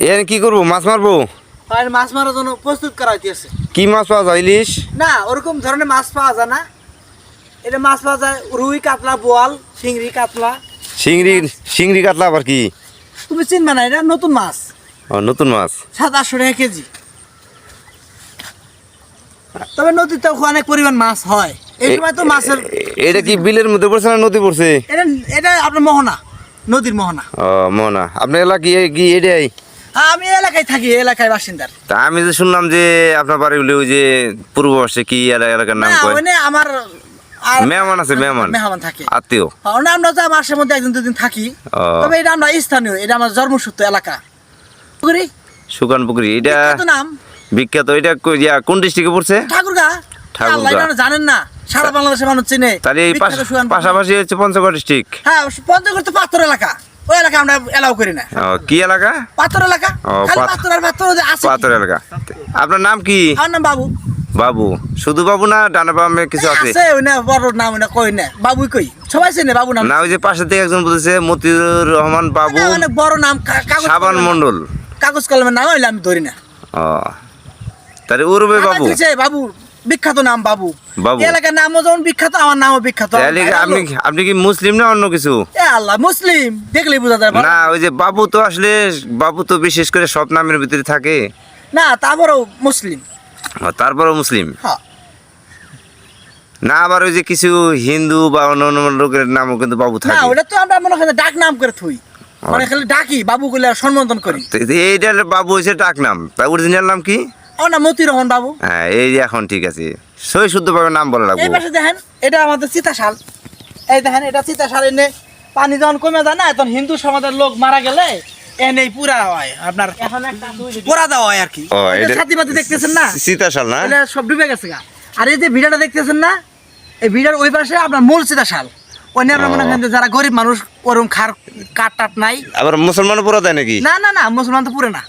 এর কি করব? মাছ মারবো? আর মাছ মারার জন্য প্রস্তুত করা হইতেছে। কি মাছ পাওয়া যায় ইলিশ? না ওরকম ধরনের মাছ পাওয়া যায় না। এটা মাছ পাওয়া যায় রুই কাতলা বোয়াল চিংড়ি কাতলা। চিংড়ি চিংড়ি কাতলা আবার কি? তুমি চিনবে না এটা নতুন মাছ। ও নতুন মাছ। সাত আটশো টাকা কেজি। তবে নদীতে অনেক পরিমাণ মাছ হয়। এই সময় তো মাছের এটা কি বিলের মধ্যে পড়ছে না নদী পড়ছে? এটা এটা আপনার মোহনা নদীর মোহনা। ও মনা আপনার এলাকা কি এটাই আমি এলাকায় থাকি এলাকায় বাসিন্দার। তা আমি যে শুনলাম যে আপনার বাড়ি বলে ওই যে পূর্ব পাশে কি এলাকার নাম না কয়? ওখানে আমার মেহমান আছে মেহমান। মেহমান থাকে। আত্মীয়। ওখানে আমরা মাসের মধ্যে একদিন দুদিন থাকি। তবে এটা আমরা স্থানীয় এটা আমার জন্মসূত্র এলাকা। পুকুরি? সুকান পুকুরি এটা নাম। বিখ্যাত এটা কোন ডিস্ট্রিক্টে পড়ছে? ঠাকুরগা। ঠাকুরগা। জানেন না সারা বাংলাদেশের মানুষ চিনে। তাহলে এই। পাশাপাশি হচ্ছে পঞ্চগড় ডিস্ট্রিক্ট হ্যাঁ পঞ্চগড় তো পাথর এলাকা। ওই এলাকা আমরা এলাও করি না। কি এলাকা? পাথর এলাকা। পাথর আর পাথর আছে। পাথর এলাকা। আপনার নাম কি? আমার নাম বাবু। বাবু। শুধু বাবু না ডানা বামে কিছু আছে? আছে ওই না বড় নাম না কই না। বাবুই কই? সবাই চেনে বাবু নাম। না ওই যে পাশে থেকে একজন বলতেছে মতিউর রহমান বাবু। না, অনেক বড় নাম কাগজ সাবান মন্ডল কাগজ কলমের নাম হইলে আমি ধরি না। ও তাহলে উরবে বাবু। বাবু। বিখ্যাত নাম বাবু। বাবু। এলাকার নামও যেমন বিখ্যাত আমার নামও বিখ্যাত। আপনি আপনি কি মুসলিম না অন্য কিছু? আল্লাহ মুসলিম। দেখলেই বোঝা যায় না ওই যে বাবু তো আসলে বাবু তো বিশেষ করে সব নামের ভিতরে থাকে। না তারপরেও মুসলিম। তারপরও মুসলিম? না আবার ওই যে কিছু হিন্দু বা অন্য অন্য লোকের নামও কিন্তু বাবু থাকে। না ওটা তো আমরা মনে হয় ডাক নাম করে থুই। মানে খালি ডাকি বাবু গুলা সম্বোধন করি। তো এইটার বাবু হয়েছে ডাক নাম। তাই অরিজিনাল নাম কি? আমার নাম মতি রহমান বাবু। হ্যাঁ এই যে এখন ঠিক আছে। সই শুদ্ধভাবে নাম বলা এই পাশে দেখেন এটা আমাদের চিতাশাল। এই দেখেন এটা চিতাশাল এনে পানি যখন কমে যায় না তখন হিন্দু সমাজের লোক মারা গেলে এনেই পুরা হয়। আপনার পোড়া দেওয়া হয় আর কি। এই যে পাতি দেখতেছেন না? সীতাশাল না? এটা সব ডুবে গেছে গা। আর এই যে ভিড়াটা দেখতেছেন না এই ভিড়ার ওই পাশে আপনার মূল চিতাশাল। ওই নিয়ে আপনার মনে করেন যারা গরিব মানুষ ওরকম খার কাঠ টাট নাই। আবার মুসলমানও পুরো দেয় নাকি? না না না মুসলমান তো পুরে না।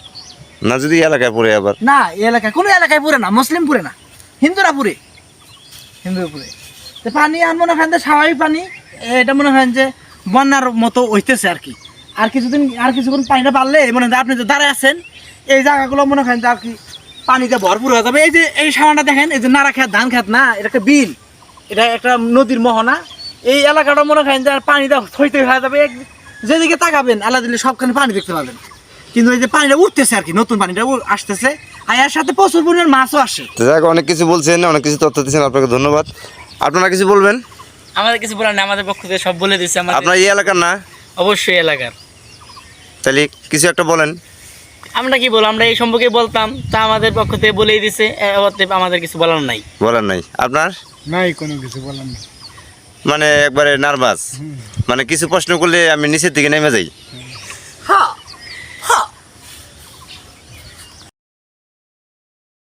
না যদি এলাকায় পড়ে আবার? না, এলাকায়, কোনো এলাকায় পুরে না, মুসলিম পুরে না, হিন্দুরা পুরে হিন্দুরা পুরে তো পানি আর মনে করেন যে স্বাভাবিক পানি, এটা মনে করেন যে বন্যার মতো হইতেছে আর কি। আর কিছুদিন, আর কিছুক্ষণ পানিটা বাড়লে মনে হয় আপনি যে দাঁড়ায় আছেন, এই জায়গাগুলো মনে করেন যে আর কি পানিতে ভরপুর হয়ে যাবে। এই যে, এই সামানটা দেখেন, এই যে নাড়া খেত, ধান খেত না, এটা একটা বিল, এটা একটা নদীর মোহনা। এই এলাকাটা মনে করেন যে পানিটা থইতে হয়ে যাবে। যেদিকে তাকাবেন, আল্লাহ দিলে সবখানে পানি দেখতে পাবেন। কিন্তু এই যে পানিটা উঠতেছে আর কি নতুন পানিটা আসতেছে। আর এর সাথে প্রচুর পরিমাণ মাছও আসে। তো যাক অনেক কিছু বলছেন অনেক কিছু তথ্য দিচ্ছেন আপনাকে ধন্যবাদ। আপনারা কিছু বলবেন? আমাদের কিছু বলার নেই আমাদের পক্ষ থেকে সব বলে দিচ্ছে আমাদের আপনার এই এলাকার না? অবশ্যই এলাকার। তাহলে কিছু একটা বলেন। আমরা কি বলব আমরা এই সম্পর্কে বলতাম তা আমাদের পক্ষ থেকে বলেই দিছে অতএব আমাদের কিছু বলার নাই। বলার নাই। আপনার? নাই কোনো কিছু বলার নেই। মানে একবারে নার্ভাস। মানে কিছু প্রশ্ন করলে আমি নিচের দিকে নেমে যাই।